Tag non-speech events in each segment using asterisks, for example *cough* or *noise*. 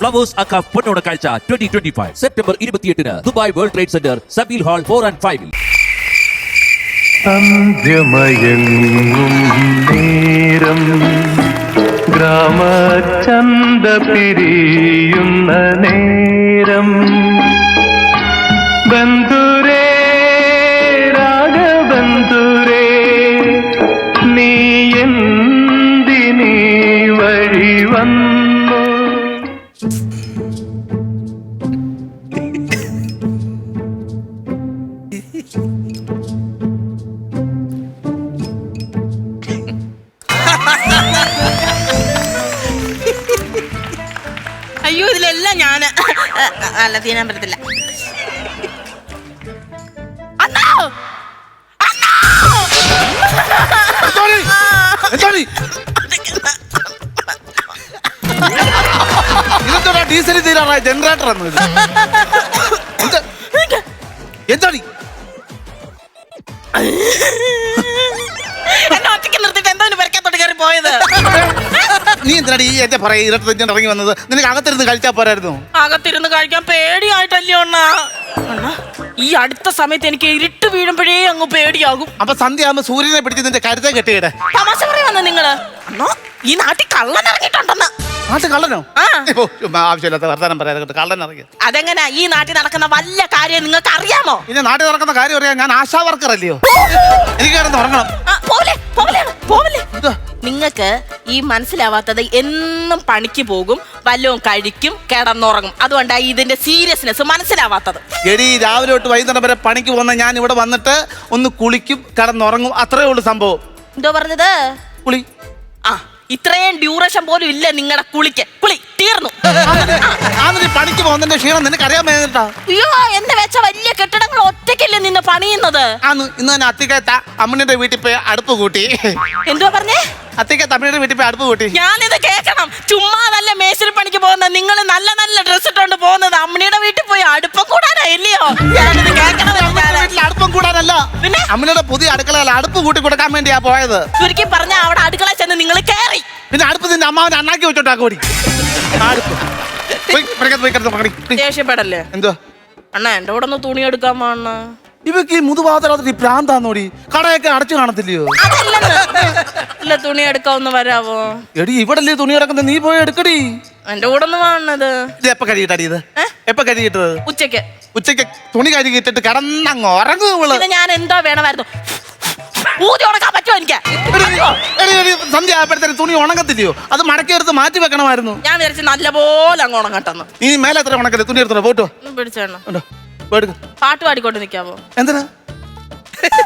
Flowers അക്ക പൊന്നോണ കാഴ്ച ട്വന്റി ട്വന്റി ഫൈവ് സെപ്റ്റംബർ ഇരുപത്തിയെട്ടിന് Dubai World Trade Centre Zabeel Hall four and ഫൈവിൽ സന്ധ്യമയങ്ങും നേരം ഗ്രാമചന്ത പിരിയുന്ന നേരം. ബന്ധുരേ രാഗബന്ധുരേ നീ എന്തിനീ വഴി വന്നു പറ്റത്തില്ല അണ്ണാ! അണ്ണാ! എന്താണ് ഇതെന്താ ഡീസൽ തീരാറായ ജനറേറ്റർ എന്ന് എന്താ? എന്താണ്? നീ എന്തിനാടി ഈ എന്റെ പറയാ ഇരട്ട ഇറങ്ങി വന്നത്? നിനക്ക് അകത്തിരുന്ന് കഴിച്ചാ പോരായിരുന്നു. അകത്തിരുന്ന് കഴിക്കാൻ പേടിയായിട്ടല്ലേ അണ്ണാ? ഈ അടുത്ത സമയത്ത് എനിക്ക് ഇരുട്ട് വീഴുമ്പോഴേ അങ്ങ് പേടിയാകും. അപ്പൊ സന്ധ്യ ആകുമ്പോ സൂര്യനെ പിടിച്ച് നിന്റെ കരുത്തെ കെട്ടിയിടെ? തമാശ പറയുന്ന നിങ്ങൾ? അണ്ണാ ഈ നാട്ടിൽ കള്ളൻ ഇറങ്ങിയിട്ടുണ്ടെന്ന്. നാട്ടിൽ കള്ളനോ? ആ. ഓ, ചുമ്മാ ആവശ്യമില്ലാത്ത വർത്താനം പറയാതെ കള്ളൻ ഇറങ്ങി. അതെങ്ങനാ ഈ നാട്ടിൽ നടക്കുന്ന വല്ല കാര്യം നിങ്ങൾക്ക് അറിയാമോ പിന്നെ നാട്ടിൽ നടക്കുന്ന കാര്യം അറിയാം ഞാൻ ആശാ വർക്കർ അല്ലയോ എനിക്ക് കിടന്ന് ഉറങ്ങണം. ആ, പോവല്ലേ പോവല്ലേ? നിങ്ങൾക്ക് ഈ മനസ്സിലാവാത്തത് എന്നും പണിക്ക് പോകും വല്ലവും കഴിക്കും കിടന്നുറങ്ങും. അതുകൊണ്ടാണ് ഇതിന്റെ സീരിയസ്നെസ് മനസ്സിലാവാത്തത്. എടി രാവിലെ തൊട്ട് വൈകുന്നേരം വരെ പണിക്ക് പോകുന്ന ഞാൻ ഇവിടെ വന്നിട്ട് ഒന്ന് കുളിക്കും കിടന്നുറങ്ങും. അത്രേ ഉള്ളൂ സംഭവം. എന്തോ പറഞ്ഞത്? കുളി. ആ ഇത്രയും ഡ്യൂറേഷൻ പോലും ഇല്ല നിങ്ങളുടെ കുളിക്ക്. കുളി. തീർന്നു. ആന്നിട്ട് പണിക്ക് പോകുന്നതിന്റെ ക്ഷീണം നിനക്ക് അറിയാൻ വേണ്ടിട്ടാ അയ്യോ എന്ന് വെച്ച വലിയ കെട്ടിടങ്ങൾ ഒറ്റയ്ക്കല്ലേ നിന്ന് പണിയുന്നത്? ആന്ന് ഇന്ന് തന്നെ അത്തിക്കത്ത അമ്മണിയുടെ വീട്ടിൽ പോയി അടുപ്പ് കൂട്ടി. എന്തുവാ പറഞ്ഞേ? അത്തിക്കത്ത അമ്മണിയുടെ വീട്ടിൽ പോയി അടുപ്പ് കൂട്ടി. ഞാനിത് കേൾക്കണം. ചുമ്മാതല്ല മേശിരി പണിക്ക് പോകുന്നത്? നിങ്ങൾ നല്ല നല്ല ഡ്രസ് ഇട്ടോണ്ട് പോകുന്നത് അമ്മണിയുടെ വീട്ടിൽ പോയി അടുപ്പം കൂടാനായില്ലയോ? ഞാനിത് കേൾക്കണം വീട്ടിൽ അടുപ്പം കൂടാനല്ല. പിന്നെ? അമ്മയുടെ പുതിയ അടുക്കളയിൽ അടുപ്പ് കൂട്ടി കൊടുക്കാൻ വേണ്ടിയാ പോയത്. ചുരുക്കി പറഞ്ഞ അവിടെ അടുക്കള ചെന്ന് നിങ്ങൾ കയറി പിന്നെ അടുപ്പ് നിന്റെ അമ്മാവന്റെ അണ്ണാക്കി വെച്ചോട്ടാ കൂടി അടുപ്പ്. ദേഷ്യപ്പെടല്ലേ? എന്തോ അണ്ണാ എന്റെ കൂടെ ഒന്ന് തുണി എടുക്കാൻ വേണ ഇവക്ക് ഈ മുതുപാതരാത്രി പ്രാന്താന്നോടി? കടയൊക്കെ അടച്ചു കാണത്തില്ലയോ? ഇല്ല തുണി എടുക്കാവുന്ന വരാവോ? എടി ഇവിടെ തുണി കിടക്കുന്നത്? നീ പോയി എടുക്കടി. എന്റെ കൂടെ ഒന്ന് വേണത് ഇത് എപ്പ കഴിയിട്ടടി ഇത്? എപ്പ കഴുകിട്ടത് ഉച്ചയ്ക്ക് ഉച്ചയ്ക്ക് തുണി കഴുകിട്ടിട്ട് കിടന്നങ്ങ് ഉറങ്ങു ഇവൾ. പിന്നെ ഞാൻ എന്തോ വേണമായിരുന്നു. ഊതി ഉണക്കാൻ പറ്റുമോ എനിക്ക്? സന്ധ്യ ആയപ്പോഴത്തേന് തുണി ഉണങ്ങത്തില്ലയോ? അത് മടക്കി എടുത്ത് മാറ്റി വെക്കണമായിരുന്നു. ഞാൻ വിചാരിച്ചു നല്ലപോലെ അങ്ങ് ഉണങ്ങട്ടെന്ന്. നീ മേലെ എത്ര ഉണക്കല്ലേ തുണി എടുത്തോ പോട്ടോ പിടിച്ചേണം പാട്ട് പാടിക്കൊണ്ട് നിൽക്കാവോ എന്തിനാ?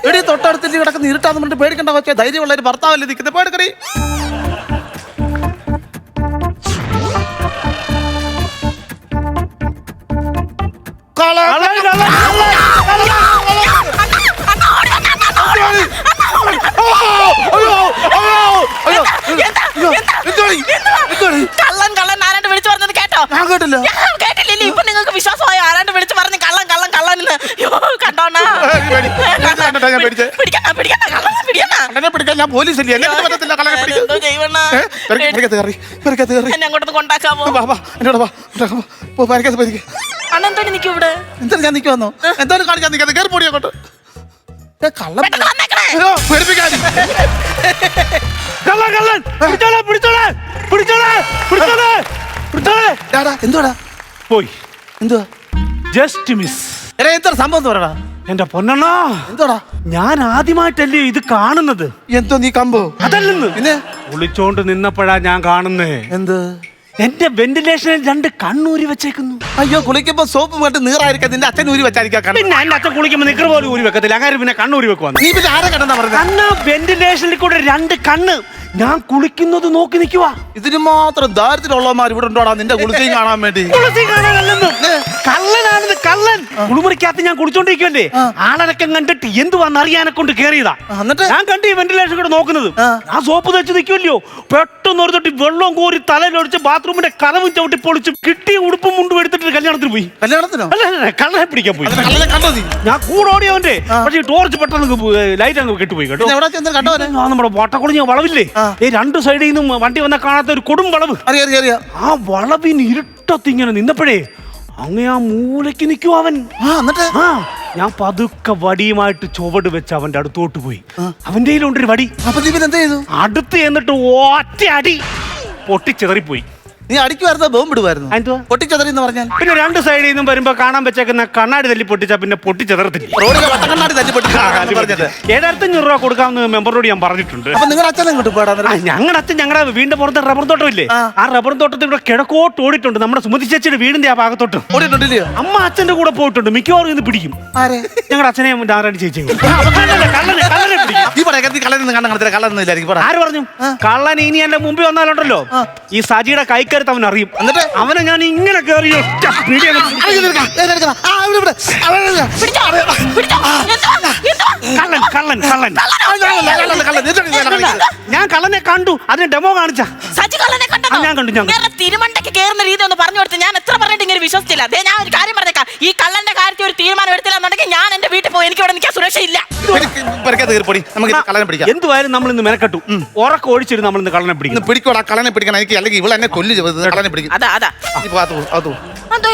എടി തൊട്ടടുത്തിട്ട് കിടക്കുന്ന ഇരുട്ടാന്ന് പറഞ്ഞിട്ട് പേടിക്കണ്ട വെച്ചാൽ ധൈര്യമുള്ള ഒരു ഭർത്താവല്ലേ നിൽക്കുന്നത് പേടിക്കടി. കള്ളൻ കള്ളൻ ആരാണ്ട് വിളിച്ചു പറഞ്ഞത് കേട്ടോ. ഞാൻ കേട്ടില്ല ഞാൻ കേട്ടില്ലേ ഇപ്പൊ നിങ്ങൾക്ക് വിശ്വാസമായി ആരാണ്ട് വിളിച്ചു പറഞ്ഞു കള്ളൻ കള്ളൻ കള്ളൻ എന്ന് അയ്യോ കണ്ടോണാ ഏയ്, പേടി. ഇത് കണ്ടിട്ടാ ഞാൻ പേടിച്ചേ. പിടിക്കണ പിടിക്കണ കള്ളനെ പിടിക്കണ കള്ളനെ പിടിക്കാൻ ഞാൻ പോലീസില്ലേ. എന്നെ കൊണ്ട് പറ്റത്തില്ല കള്ളനെ പിടിക്കാൻ. എന്തോ ചെയ്യണ ഏ? പെരക്ക- പെരക്കകത്ത് കയറി പെരക്കകത്ത് കയറി. എന്നെ അങ്ങോട്ടൊന്ന് കൊണ്ടാക്കാവോ വാ വാ എന്നോട് വാ ഇങ്ങോട്ട് വാ. പോ പെരക്കകത്ത് പോയിരിക്ക് അണ്ണന്തോണി നിൽക്കും ഇവിടെ എന്തായാലും ഞാൻ നിൽക്കുവന്നോ എന്തായാലും കാണിക്കാൻ നിൽക്കാതെ കയറി പോടി അങ്ങോട്ട്. ഏ, കള്ളം പെട്ടെന്ന് വന്നേക്കണേ. അയ്യോ, പേടിപ്പിക്കാൻ. കള്ളൻ കള്ളൻ. പിടിച്ചോളെ പിടിച്ചോളെ പിടിച്ചോളെ പിടിച്ചോളെ പിടിച്ചോളെ. ഡാടാ, എന്തുവാടാ? പോയി. എന്തുവാ? Just miss. എടാ എന്താ സംഭവം എന്ന് പറയടാ. എന്റെ പൊന്നണ്ണ എന്തോടാ? ഞാൻ ആദ്യമായിട്ടല്ലേ ഇത് കാണുന്നത്. എന്തോ നീ കമ്പോ? അതല്ലെന്ന്. പിന്നെ? ഒളിച്ചോണ്ട് നിന്നപ്പോഴാ ഞാൻ കാണുന്നേ. എന്ത്? എന്റെ വെന്റിലേഷനിൽ രണ്ട് കണ്ണൂരി വെച്ചേക്കുന്നു. അയ്യോ കുളിക്കുമ്പോ സോപ്പ് വേണ്ടി നീറായിരിക്കാം നിന്റെ അച്ഛൻ ഊരി വെച്ചായിരിക്കാം പിന്നെ എന്റെ അച്ഛൻ കുളിക്കുമ്പോ നിക്കർ പോലും ഊരി വെക്കത്തില്ല. അങ്ങനെ പിന്നെ കണ്ണൂരി വെക്കുവാന്ന്? നീ പിന്നെ ആരെ കണ്ടെന്നാ പറഞ്ഞത് അന്ന് വെന്റിലേഷനിൽ കൂടെ രണ്ട് കണ്ണ്. ഞാൻ കുളിക്കുന്നത് നോക്കി നിൽക്കുക ഇതിന് മാത്രം ദാരിദ്ര്യമുള്ളമാർ ഇവിടെ ഉണ്ടോടാ? നിന്റെ കുളിച്ചയും കാണാൻ വേണ്ടി. കുളിച്ച് കാണാനല്ലെന്ന്. കള്ളനാണെന്ന് കള്ളൻ. കുളിമുറിക്കകത്ത് ഞാൻ കുളിച്ചോണ്ടിരിക്കുവല്ലേ ആളനക്കം കണ്ടിട്ട് എന്തുവാന്ന് അറിയാനെ കൊണ്ട് കേറിയതാ. എന്നിട്ട്? ഞാൻ കണ്ടു ഈ വെന്റിലേഷൻ കൂടെ നോക്കുന്നത്. ആ. സോപ്പ് തെച്ച് നിൽക്കുമല്ലോ പെട്ടെന്ന് ഒരു തൊട്ടി വെള്ളം കോരി തലയിലൊഴിച്ച് ബാത്റൂമിന്റെ കഥവും ചവിട്ടി പൊളിച്ച് കിട്ടിയ ഉടുപ്പും മുണ്ടും എടുത്തിട്ട് കല്യാണത്തിന് പോയി. കല്യാണത്തിനോ? അല്ല കള്ളനെ പിടിക്കാൻ പോയി. ഞാൻ കൂടോടിയവന്റെ പക്ഷെ ടോർച്ച് പെട്ടെന്ന് ലൈറ്റ് അങ്ങ് കെട്ടുപോയി കേട്ടോ. നമ്മുടെ വട്ടക്കുളിഞ്ഞ വളവില്ലേ. ഈ രണ്ട് സൈഡിൽ നിന്നും വണ്ടി വന്ന കാണാത്ത ഒരു കൊടും വളവ്. അറിയാം അറിയാം അറിയാം. ആ വളവിന് ഇരുട്ട് മുട്ടത്തിങ്ങനെ നിന്നപ്പോഴേ അങ്ങ് ആ മൂലയ്ക്ക് നിൽക്കും അവൻ. ആ എന്നിട്ട്? ആ ഞാൻ പതുക്കെ വടിയുമായിട്ട് ചുവട് വെച്ച് അവന്റെ അടുത്തോട്ട് പോയി. അവന്റെ കയ്യിലുണ്ടൊരു വടി. അപ്പൊ നീ പിന്നെ എന്ത് ചെയ്തു? അടുത്ത് എന്നിട്ട് ഒറ്റ അടി പൊട്ടിച്ചെതറിപ്പോയി നീ അടിക്കുമായിരുന്നോ ബോംബിടുമായിരുന്നു എന്തുവാ? പൊട്ടിച്ചതറി എന്ന് പറഞ്ഞാൽ? പിന്നെ രണ്ട് സൈഡിൽ നിന്നും വരുമ്പോ കാണാൻ വെച്ചേക്കുന്ന കണ്ണാടി തല്ലി പൊട്ടിച്ചാ പിന്നെ പൊട്ടിച്ചതറത്തില്ല റോഡിലെ വട്ടക്കണ്ണാടി തല്ലി ഏഴായിരത്തഞ്ഞൂറ് രൂപ കൊടുക്കാമെന്ന് മെമ്പറോട് ഞാൻ പറഞ്ഞിട്ടുണ്ട്. അപ്പൊ നിങ്ങളുടെ അച്ഛൻ പോടാ ആ, ഞങ്ങളുടെ അച്ഛൻ ഞങ്ങളുടെ വീടിന്റെ പുറത്ത് റബ്ബർ തോട്ടം ഇല്ലേ ആ. ആ റബ്ബർ തോട്ടത്തിൽ കൂടെ കിഴക്കോട്ട് ഓടിട്ടുണ്ട് നമ്മുടെ സുമതി ചേച്ചിയുടെ വീടിന്റെ ആ ഭാഗത്തോട്ട്. ഓടിയിട്ടുണ്ടല്ലയോ അമ്മ അച്ഛന്റെ കൂടെ പോയിട്ടുണ്ട്. മിക്കവാറും ഇന്ന് പിടിക്കും. ആരെ? ഞങ്ങളുടെ അച്ഛനെ നാരായണ ചേച്ചി കള്ളനെ കള്ളനെ പിടിക്കും. നീ പറയാ നീ കള്ളനൊന്നും കണ്ണ കണത്തില്ല കള്ളനൊന്നും ഇല്ലായിരിക്കും. പറ. ആര് പറഞ്ഞു? കള്ളൻ ഇനി എന്റെ മുമ്പിൽ വന്നാലുണ്ടല്ലോ. ഈ സജിയുടെ കൈക്കരുത്ത് അവൻ അറിയും. എന്നിട്ട്? അവനെ ഞാൻ ഇങ്ങനെ കയറി ഒറ്റ പിടി അങ്ങ്? കള്ളൻ കള്ളൻ കള്ളൻ. ഞാൻ കള്ളനെ കണ്ടു. അതിന് ഡെമോ കാണിച്ച. സജി കള്ളനെ കണ്ടോ ഞാൻ കണ്ടു, ഞാൻ കണ്ടു. ഇങ്ങനെ തിരുമണ്ടയ്ക്ക് കേറുന്ന രീതി ഒന്ന് പറഞ്ഞു കൊടുത്ത് ഞാൻ എത്ര പറഞ്ഞിട്ട് ഇങ്ങനെ വിശ്വസിച്ചില്ല. ദേ ഞാൻ ഒരു കാര്യം പറഞ്ഞേക്കാം. ഈ കള്ളന്റെ കാര്യത്തിൽ ഒരു തീരുമാനം എടുത്തില്ല എന്നുണ്ടെങ്കിൽ ഞാൻ എന്റെ വീട്ടിൽ പോയി എനിക്ക് ഇവിടെ നിൽക്കാൻ സുരക്ഷയില്ല കയറി നമുക്ക് ഇത് കള്ളനെ പിടിക്കാം. എന്തുവായാലും നമ്മൾ ഇന്ന് മെനക്കെട്ടു ഉറക്കം ഒഴിച്ചിരുന്ന് നമ്മൾ ഇന്ന് കള്ളനെ പിടിക്കും. ഇന്ന് പിടിക്കോടാ കള്ളനെ പിടിക്കണം. എനിക്ക് അല്ലെങ്കിൽ ഇവിടെ എന്നെ കൊല്ലു അതാ അതാ.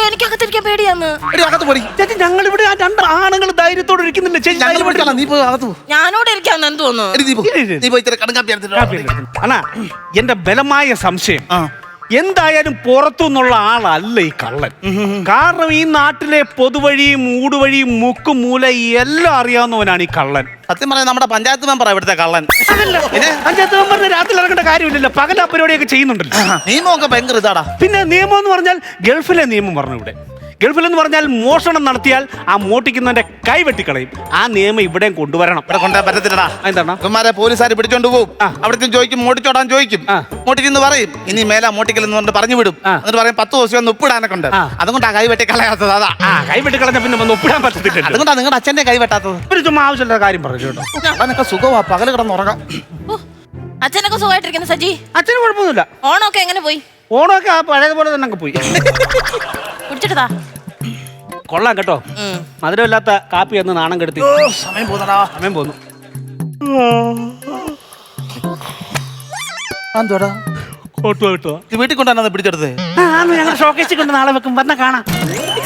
എനിക്ക് അകത്തിരിക്കാൻ പേടിയാന്ന്. ചേച്ചി ഞങ്ങൾ ഇവിടെ ആ രണ്ട് ആണുങ്ങൾ ധൈര്യത്തോടെ ഇരിക്കുന്നില്ല? ചേച്ചി നീ പോ അകത്ത് പോ. ഞാനോട് ഇരിക്കാന്ന് എന്ത് തോന്നുന്നു നീ പോയി കടുങ്കാപ്പി എടുത്തിട്ട്. അണ്ണാ എന്റെ ബലമായ സംശയം. ആ. എന്തായാലും പുറത്തുനിന്നുള്ള ആളല്ല ഈ കള്ളൻ. കാരണം ഈ നാട്ടിലെ പൊതുവഴിയും ഊടുവഴിയും മുക്കും മൂല എല്ലാം അറിയാവുന്നവനാണ് ഈ കള്ളൻ. സത്യം പറയാം നമ്മുടെ പഞ്ചായത്ത് മെമ്പറാ ഇവിടുത്തെ കള്ളൻ. പഞ്ചായത്ത് മെമ്പറിന് രാത്രി ഇറങ്ങേണ്ട കാര്യമില്ലല്ലോ. പകല പരിപാടിയൊക്കെ ചെയ്യുന്നുണ്ടല്ലോ. നിയമമൊക്കെ ഭയങ്കര ഇതാടാ. പിന്നെ നിയമം എന്ന് പറഞ്ഞാൽ ഗൾഫിലെ നിയമം പറഞ്ഞു ഇവിടെ. ഗൾഫിൽ എന്ന് പറഞ്ഞാൽ മോഷണം നടത്തിയാൽ ആ മോട്ടിക്കുന്നവന്റെ കൈ വെട്ടിക്കളയും. ആ നിയമം ഇവിടെയും കൊണ്ടുവരണം. ഇവിടെ കൊണ്ടുപോകാൻ പറ്റത്തില്ലടാ. എന്താണ്? ഇവന്മാരെ പോലീസുകാർ പിടിച്ചോണ്ട് പോകും അവിടേക്കും അവിടുത്തെ ചോദിക്കും മോട്ടിച്ചോടാൻ ചോദിക്കും. മോട്ടിക്കുന്നു പറയും ഇനി മേല മോട്ടിക്കൽ എന്ന് പറഞ്ഞിട്ട് പറഞ്ഞു വിടും. എന്നിട്ട് പറയും പത്ത് ദിവസം ഒന്ന് ഉപ്പിടാനൊക്കെ ഉണ്ട്. ആ. കൈ വെട്ടി കളയാത്തത് അതാ. ആ കൈ വെട്ടിക്കളഞ്ഞ പിന്നെ ഒന്ന് ഉപ്പിടാൻ പറ്റത്തില്ല അതുകൊണ്ടാ നിങ്ങളുടെ അച്ഛന്റെ കൈ വെട്ടാത്തത്. ഒരു ചുമ്മാ ആവശ്യമില്ല കാര്യം പറഞ്ഞു കേട്ടോ. അതൊക്കെ സുഖമാ പകൽ കിടന്നുറങ്ങാം അച്ഛനൊക്കെ സുഖമായിട്ടിരിക്കുന്നു സജി? അച്ഛന് കുഴപ്പമൊന്നുമില്ല. ഓണമൊക്കെ എങ്ങനെ പോയി? ഓണമൊക്കെ ആ പഴയതുപോലെ തന്നെ അങ്ങ് പോയി. *laughs* കുടിച്ചിട്ടതാ കൊള്ളാം കേട്ടോ. മധുരമില്ലാത്ത കാപ്പി എന്ന് നാണം കെടുത്തി. സമയം പോകുന്നടാ സമയം പോന്നു. എന്തോടാ ഇത് വീട്ടിൽ കൊണ്ടുവന്നത് പിടിച്ചെടുത്തേ? ഞങ്ങൾ ഷോക്കേസിൽ കൊണ്ട് നാളെ വെക്കും. വന്ന കാണാം.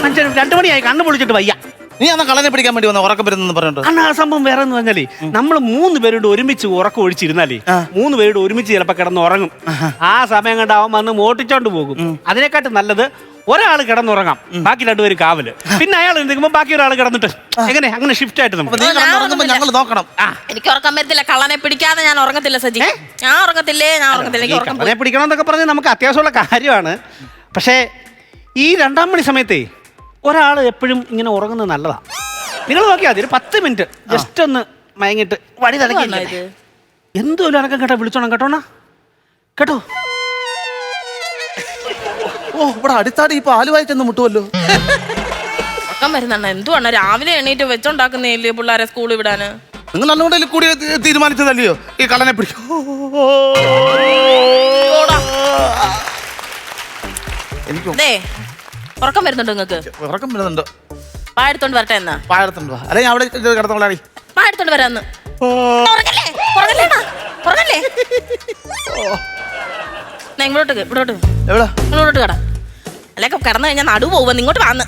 മനുഷ്യൻ രണ്ടു മണിയായി. കണ്ണു പൊളിച്ചിട്ട് വയ്യ. നീ അന്ന് കള്ളനെ പിടിക്കാൻ വേണ്ടി വന്ന? ഉറക്കം വരുന്നെന്ന് പറഞ്ഞിട്ട്. അന്ന് ആ സംഭവം വേറെ എന്ന് പറഞ്ഞാലേ നമ്മൾ മൂന്ന് പേരോട് ഒരുമിച്ച് ഉറക്കം ഒഴിച്ചിരുന്നാലേ മൂന്ന് പേരോട് ഒരുമിച്ച് ചിലപ്പോ കിടന്ന് ഉറങ്ങും. ആ സമയം കണ്ടാവും വന്ന് മോട്ടിച്ചോണ്ട് പോകും. അതിനെക്കാട്ടും നല്ലത് ഒരാൾ കിടന്നുറങ്ങാം. ബാക്കി രണ്ടുപേരും കാവൽ. പിന്നെ അയാൾ എന്തെങ്കിലും ബാക്കി ഒരാൾ കിടന്നിട്ട് എങ്ങനെ? അങ്ങനെ ഷിഫ്റ്റ് ആയിട്ട് നമുക്ക് ഞങ്ങൾ നോക്കണം. എനിക്ക് ഉറക്കം വരത്തില്ല. കള്ളനെ പിടിക്കാതെ ഞാൻ ഉറങ്ങത്തില്ല സജി. ഞാൻ ഉറങ്ങത്തില്ലേ? ഞാൻ ഉറങ്ങത്തില്ല. ഈ എനിക്ക് ഉറക്കം കള്ളനെ പിടിക്കണം എന്നൊക്കെ പറഞ്ഞ് നമുക്ക് അത്യാവശ്യമുള്ള കാര്യമാണ്. പക്ഷേ ഈ രണ്ടാം മണി സമയത്തെ ഒരാൾ എപ്പോഴും ഇങ്ങനെ ഉറങ്ങുന്നത് നല്ലതാ. നിങ്ങൾ നോക്കിയാൽ മതി ഒരു പത്ത് മിനിറ്റ് ജസ്റ്റ് ഒന്ന് മയങ്ങിട്ട് വഴി. തലക്കി എന്തോ ഒരു അടക്കം കേട്ടോ? വിളിച്ചോണം കേട്ടോണ? കേട്ടോ? ഓ ഇവിടെ അടുത്താടി ഇപ്പൊ ആലുവായി ചെന്ന് മുട്ടുമല്ലോ ഉറക്കം വരുന്നണ്ണ എന്തുവാണ്? രാവിലെ എണീറ്റ് വെച്ചോണ്ടാക്കുന്നില്ലേ പിള്ളേരെ സ്കൂളിൽ വിടാന്? നിങ്ങൾ നല്ലോണം കൂടി തീരുമാനിച്ചതല്ലയോ? ഈ കള്ളനെ പിടിക്കും ദേ ഉറക്കം വരുന്നുണ്ടോ നിങ്ങക്ക് ഉറക്കം വരുന്നുണ്ട്. പായെടുത്തോണ്ട് വരട്ടെ എന്നാ. പാഴത്തുണ്ടോ അല്ലെ അവിടെ കിടന്നോളാടി പായെടുത്തോണ്ട് വരാന്ന് ഉറങ്ങല്ലേ? ഉറങ്ങല്ലേ? ഉറങ്ങല്ലേ? ഇങ്ങോട്ട് ഇവിടോട്ട്. ഇങ്ങോട്ട് കട. അല്ലേക്ക് കിടന്നു കഴിഞ്ഞാൽ നടു പോവുക ഇങ്ങോട്ട് വന്ന്.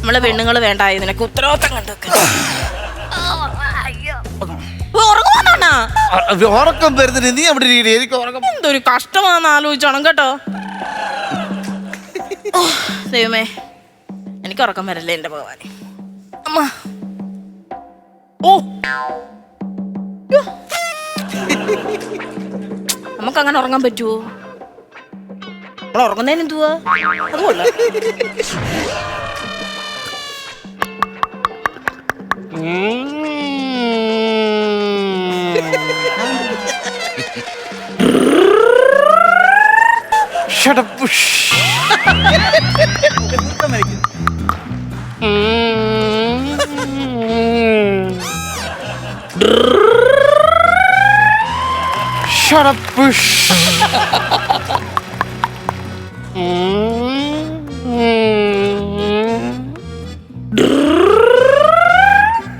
നമ്മളെ പെണ്ണുങ്ങൾ വേണ്ട നിനക്ക് ഉത്തരവാദിത്തം കണ്ടൊക്കെ. ഉറങ്ങുവാന്നോണ്ണാ ആ, ഉറക്കം വരുന്നില്ല. നീ ഇരിക്കടി? എനിക്ക് ഉറക്കം എന്തൊരു കഷ്ടമാണെന്ന് ആലോചിച്ചോണം കേട്ടോ. ദൈവമേ. എനിക്ക് ഉറക്കം വരല്ലേ എന്റെ ഭഗവാനെ. അമ്മ. ഓ. നമുക്ക് അങ്ങനെ ഉറങ്ങാൻ പറ്റുമോ നമ്മൾ ഉറങ്ങുന്നതിന് എന്തുവാ അത് കൊള്ളാം Shut up, Bush.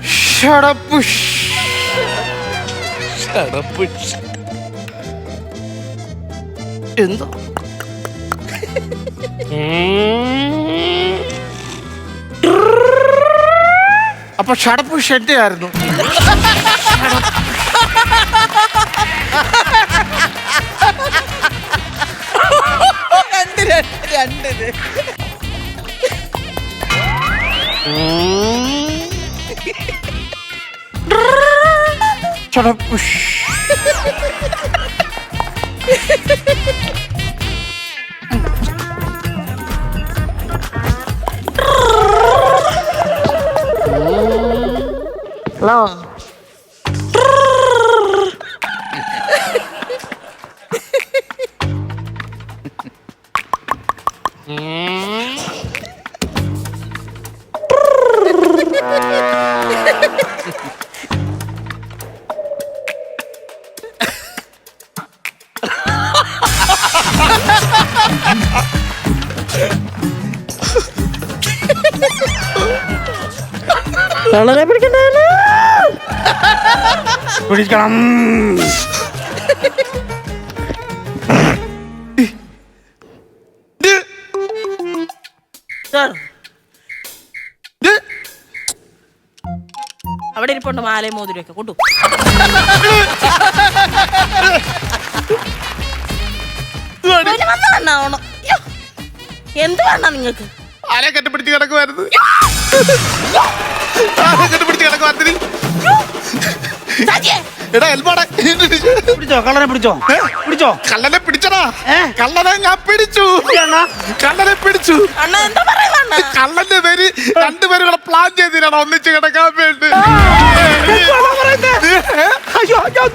Shut up, Bush. Shut up, Bush. എന്തോ അപ്പൊ ഷടപ്പ് ഷെഡ് ആയിരുന്നു രണ്ടിത്. ഹലോ. പിടിക്കണ്ടാണ് പിടിക്കണം. അവിടെ ഇരിപ്പുണ്ട് മാലയും മോതിരൊക്കെ. കൊണ്ടു. എന്ത് വേണ്ട നിങ്ങക്ക് ആരെ കെട്ടിപ്പിടിച്ച് കിടക്കുമായിരുന്നു കെട്ടിപ്പിടിച്ച് കിടക്കുമായിരുന്നു സജിയെ, എടാ എൽപാടെ പിടിച്ചോ കള്ളനെ പിടിച്ചോ? പിടിച്ചോ? കള്ളനെ പിടിച്ചടാ? കള്ളനെ ഞാൻ പിടിച്ചു. അണ്ണാ. കള്ളനെ പിടിച്ചു. അണ്ണ എന്താ പറയുക അണ്ണ? കള്ളന്റെ പേര് രണ്ടുപേരും പ്ലാൻ ചെയ്തിട്ടാണ് ഒന്നിച്ച് കിടക്കാൻ വേണ്ടി. അയ്യോ ഞാൻ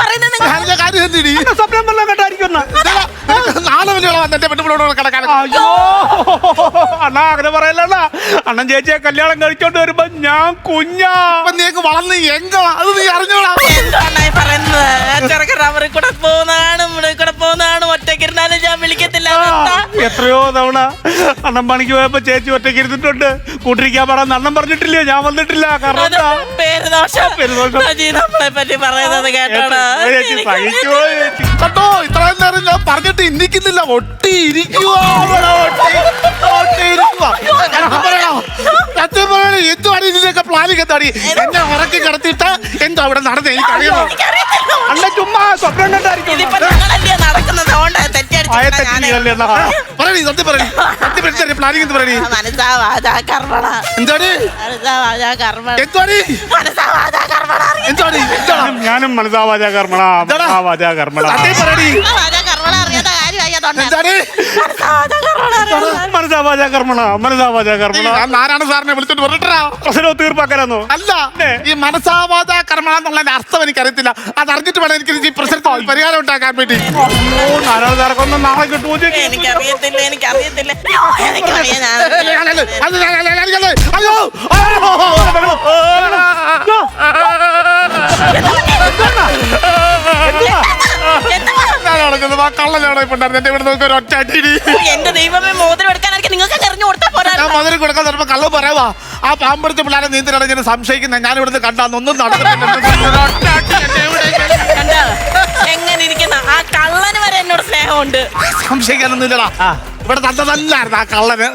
പറയുന്നത് നിങ്ങൾ ഞാനിന്റെ കാര്യം എന്തിനി അണ്ണാ സ്വപ്നം വല്ലതും കണ്ടായിരിക്കും അണ്ണാ. നാളെ വലിയ വന്ന് എന്റെ പെണ്ണുപിള്ളോട് കിടക്കാൻ. അയ്യോ. അണ്ണാ അങ്ങനെ പറയല്ല അണ്ണൻ ചേച്ചിയെ കല്യാണം കഴിച്ചോണ്ട് വരുമ്പോ ഞാൻ കുഞ്ഞാ. അപ്പൊ നീക്ക് വളർന്ന് എങ്കോ? അത് നീ അറിഞ്ഞോളാ എന്താണ് പറയുന്നത്? എത്രയോ തവണ അണ്ണം പണിക്ക് പോയപ്പോ ചേച്ചി ഒറ്റയ്ക്ക് ഇരുന്നിട്ടുണ്ട്. കൂട്ടിരിക്കാൻ പറ അണ്ണം പറഞ്ഞിട്ടില്ല ഞാൻ വന്നിട്ടില്ല. കാരണം എന്താ? പേരുദോഷം. പറ്റി പറയുന്നത് ചേച്ചി ഇത്രയും നേരം ഞാൻ പറഞ്ഞിട്ട് ഇന്നിക്കുന്നില്ല. ഒട്ടി ഇരിക്കുവാ. അവിടെ ഒട്ടി ഒട്ടി ഇരിക്കുവാ. ഞാൻ പറയണോ? സത്യം പറയണോ? എന്തുവാണ് ഇതിന്റെയൊക്കെ പ്ലാനിങ് എന്താടി? എന്നെ ഉറക്കി കിടത്തിയിട്ട് എന്തോ അവിടെ നടന്ന്? എനിക്കറിയത്തില്ല. അണ്ണ ചുമ്മാ സ്വപ്നം കണ്ടായിരിക്കും. ഇതിപ്പോ ഞങ്ങളല്ലേ നടക്കുന്നത്? പറയണി സത്യം പറയണി സത്യം പഠിച്ചേ പ്ലാനിങ് എന്ത് പറയണി മനസ്സാ വാചാ കർമ്മണ എന്താടി മനസ്സാ വാചാ കർമ്മണ എന്തുവാടി? മനസ്സാ വാചാ കർമ്മണ അറിയാം എന്താടാ ഞാനും- മനസാവാചാ കർമ്മണ എന്താടാ? മനസാവാചാ കർമ്മണ സത്യം പറയടി. വാചാ കാര്യമായി അതുകൊണ്ട് എന്താടി മനസ്സാ വാചാ കർമ്മണ അറിയാം മനസാവാചാ കർമ്മണ മനസാവാചാ കർമ്മണ ഞാൻ നാരായണ സാറിനെ വിളിച്ചിട്ട് പറഞ്ഞിട്ടാ പ്രശ്നം തീർപ്പാക്കാനോ അല്ല ഈ മനസാവാദ കർമ്മ എന്നുള്ളതിന്റെ അർത്ഥം എനിക്കറിയത്തില്ല അത് അറിഞ്ഞിട്ട് വേണം എനിക്ക് ഈ പ്രശ്നത്തിൽ പരിഹാരം ഉണ്ടാക്കാൻ വേണ്ടി ഓ നാരായണ സാറൊക്കെ നാളെ കിട്ടുമോ എനിക്കറിയത്തില്ല എനിക്കറിയത്തില്ല അയ്യോ അയ്യോ! കള്ളനാണ് ഇപ്പൊ ഉണ്ടായിരുന്നത് എന്റെ ഇവിടെ നോക്കി ഒരു ഒറ്റ എന്റെ ദൈവമേ മോതിരം എടുക്കാനായിരിക്കും. നിങ്ങൾക്ക് എറിഞ്ഞു കൊടുത്താൽ പോരാ. ഞാൻ മധുരം കൊടുക്കാൻ ചിലപ്പോ കള്ളു പറയാവാ ആ പാമ്പെടുത്ത പിള്ളേരെ നീന്തിനാണ് ഞാൻ സംശയിക്കുന്നത്. ഞാൻ ഇവിടുന്ന് കണ്ടാന്ന് ഒന്നും അടി എങ്ങനെ ഇരിക്കുന്ന? ആ കള്ളന് വരെ എന്നോട് സ്നേഹമുണ്ട്. സംശയിക്കാനൊന്നും ഇല്ലടാ ഇവിടെ നല്ല നല്ലായിരുന്നു ആ കള്ളന്.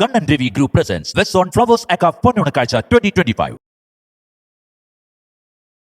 Kannan Devi Group presents West on Flowers Aka Ponunakacha 2025.